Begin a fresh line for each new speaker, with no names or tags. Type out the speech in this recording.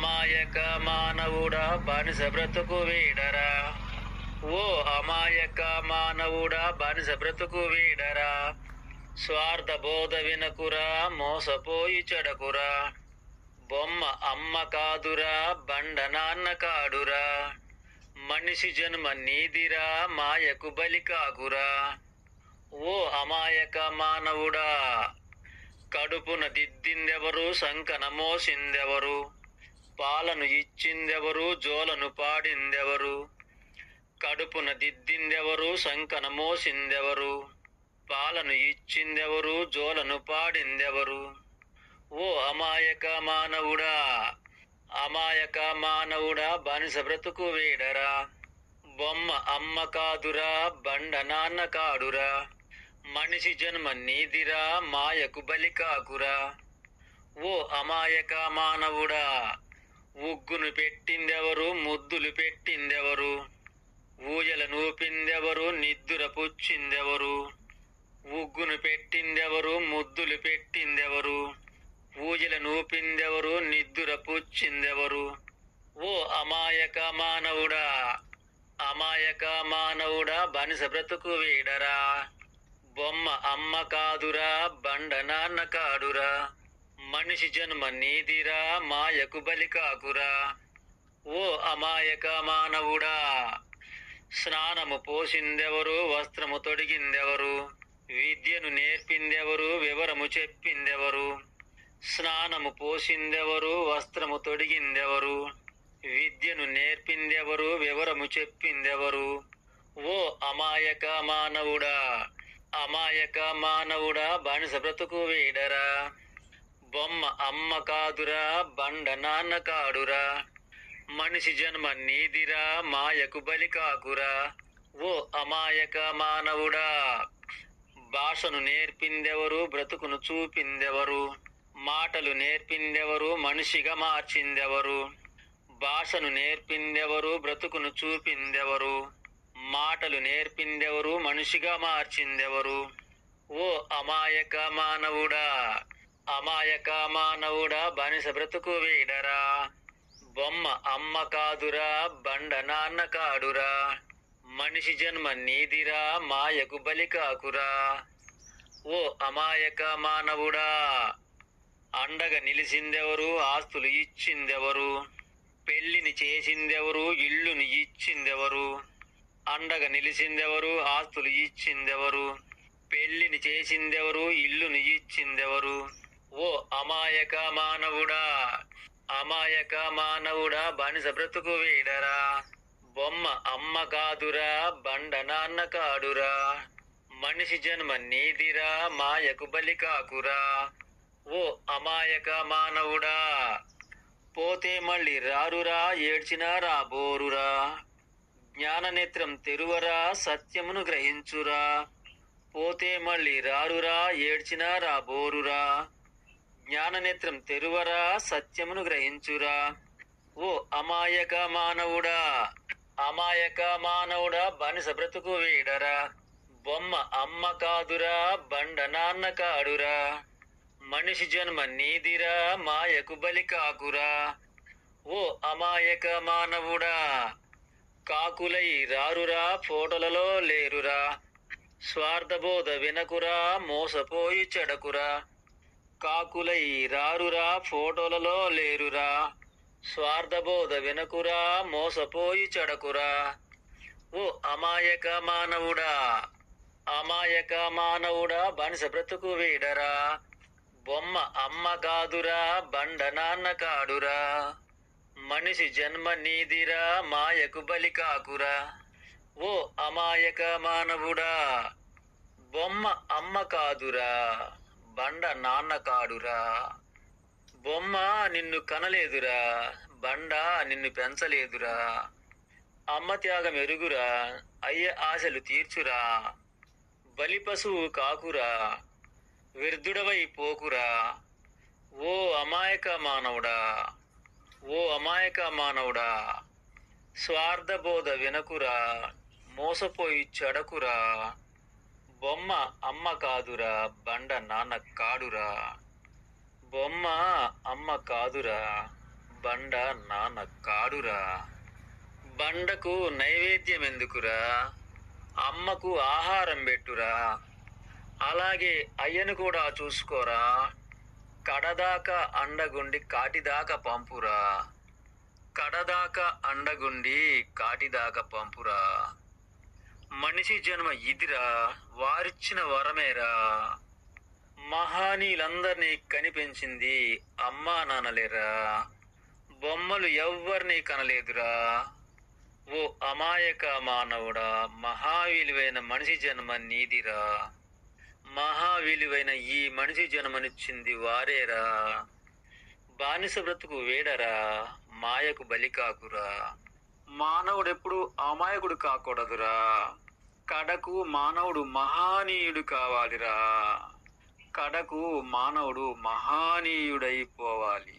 అమాయక మానవుడా బానిస బ్రతుకు వీడరా? ఓ అమాయక మానవుడా బానిస బ్రతుకు వీడరా? స్వార్థ బోధ వినకురా మోసపోయి చెడకురా? బొమ్మ అమ్మ కాదురా బండ నాన్న కాడురా? మనిషి జన్మ నీదిరా మాయకు బలి కాకురా ఓ అమాయక మానవుడా కడుపున దిద్దిందెవరు సంకన మోసిందెవరు? పాలను ఇచ్చిందెవరు? జోలను పాడిందెవరు? కడుపున దిద్దిందెవరు? సంకన మోసిందెవరు? పాలను ఇచ్చిందెవరు? జోలను పాడిందెవరు? ఓ అమాయక మానవుడా! అమాయక మానవుడా! బానిస బ్రతుకు వేడరా! బొమ్మ అమ్మ కాదురా! బండ నాన్న కాడురా! మనిషి జన్మ నీదిరా! మాయకు బలికాకురా ఓ అమాయక మానవుడా! ముగ్గును పెట్టిందెవరు? ముద్దులు పెట్టిందెవరు? ఊయల నూపిందెవరు? నిద్దుర పుచ్చిందెవరు? ఉగ్గును పెట్టిందెవరు? ముద్దులు పెట్టిందెవరు? ఊజల నూపిందెవరు? నిద్దుర పుచ్చిందెవరు? ఓ అమాయక మానవుడా! అమాయక మానవుడా! బనిస బ్రతుకు వీడరా? బొమ్మ అమ్మ కాదురా! బండ నాన్న కాడురా? మనిషి జన్మ నీదిరా మాయకు బలి కాకురా. ఓ అమాయక మానవుడా స్నానము పోసిందెవరు వస్త్రము తొడిగిందెవరు విద్యను నేర్పిందెవరు వివరము చెప్పిందెవరు స్నానము పోసిందెవరు వస్త్రము తొడిగిందెవరు విద్యను నేర్పిందెవరు వివరము చెప్పిందెవరు. ఓ అమాయక మానవుడా అమాయక మానవుడా బానిస బ్రతుకు వీడరా. బొమ్మ అమ్మ కాదురా బండ నాన్న కాడురా. మనిషి జన్మ నీదిరా మాయకు బలి కాకురా. ఓ అమాయక మానవుడా భాషను నేర్పిందెవరు బ్రతుకును చూపిందెవరు? మాటలు నేర్పిందెవరు మనిషిగా మార్చిందెవరు? భాషను నేర్పిందెవరు బ్రతుకును చూపిందెవరు? మాటలు నేర్పిందెవరు మనిషిగా మార్చిందెవరు? ఓ అమాయక మానవుడా అమాయక మానవుడా బానిస బ్రతుకు వీడరా. బొమ్మ అమ్మ కాదురా బండ నాన్న కాడురా. మనిషి జన్మ నీదిరా మాయకు బలి కాకురా. ఓ అమాయక మానవుడా అండగా నిలిచిందెవరు ఆస్తులు ఇచ్చిందెవరు. పెళ్ళిని చేసిందెవరు ఇల్లుని ఇచ్చిందెవరు. అండగా నిలిచిందెవరు ఆస్తులు ఇచ్చిందెవరు. పెళ్ళిని చేసిందెవరు ఇల్లుని ఇచ్చిందెవరు. ఓ అమాయక మానవుడా అమాయక మానవుడా బానిస బ్రతుకు వీడరా. బొమ్మ అమ్మ కాదురా బండ నాన్న కాడురా. మనిషి జన్మ నీదిరా మాయకు బలి కాకురా. ఓ అమాయక మానవుడా పోతే మళ్ళీ రారురా ఏడ్చినా రాబోరురా. జ్ఞాననేత్రం తెరువరా సత్యమును గ్రహించురా. పోతే మళ్ళీ రారురా ఏడ్చినా రాబోరురా. జ్ఞాననేత్రం తెరువరా సత్యమును గ్రహించురా. ఓ అమాయక మానవుడా అమాయక మానవుడా బానిస బ్రతుకు వీడరా. బొమ్మ అమ్మ కాదురా బండ నాన్న కాడురా. మనిషి జన్మ నీదిరా మాయకు బలి కాకురా. ఓ అమాయక మానవుడా కాకులై రారురా ఫోటోలలో లేరురా. స్వార్థబోధ వినకురా మోసపోయి చెడకురా. కాకులై రారురా ఫోటోలలో లేరురా. స్వార్థబోధ వినకురా మోసపోయి చెడకురా. ఓ అమాయక మానవుడా అమాయక మానవుడా బనిస బ్రతుకు వీడరా. బొమ్మ అమ్మ కాదురా బండ నాన్న కాడురా. మనిషి జన్మ నీదిరా మాయకు బలి కాకురా. ఓ అమాయక మానవుడా బొమ్మ అమ్మ కాదురా. బండ నాన్న కాడురా బొమ్మ నిన్ను కనలేదురా. బండ నిన్ను పెంచలేదురా. అమ్మ త్యాగం ఎరుగురా. అయ్య ఆశలు తీర్చురా. బలి పశువు కాకురా. విర్ధుడవై పోకురా. ఓ అమాయక మానవుడా. ఓ అమాయక మానవుడా. స్వార్థబోధ వినకురా. మోసపోయి చెడకురా. బొమ్మ అమ్మ కాదురా బండ నాన్న కాడురా. బొమ్మ అమ్మ కాదురా బండ నాన్న కాడురా. బండకు నైవేద్యం ఎందుకురా? అమ్మకు ఆహారం పెట్టురా. అలాగే అయ్యను కూడా చూసుకోరా. కడదాకా అండగుండి కాటిదాకా పంపురా. కడదాకా అండగుండి కాటిదాకా పంపురా. మనిషి జన్మ ఇదిరా వారిచ్చిన వరమేరా. మహానీలందరినీ కనిపించింది అమ్మా నాన్నలేరా. బొమ్మలు ఎవ్వరినీ కనలేదురా. ఓ అమాయక మానవుడా మహా విలువైన మనిషి జన్మ నీదిరా. మహా విలువైన ఈ మనిషి జన్మనిచ్చింది వారేరా. బానిస బ్రతుకు వేడరా మాయకు బలి మానవుడు ఎప్పుడు అమాయకుడు కాకూడదురా. కడకు మానవుడు మహానీయుడు కావాలిరా. కడకు మానవుడు మహానీయుడైపోవాలి.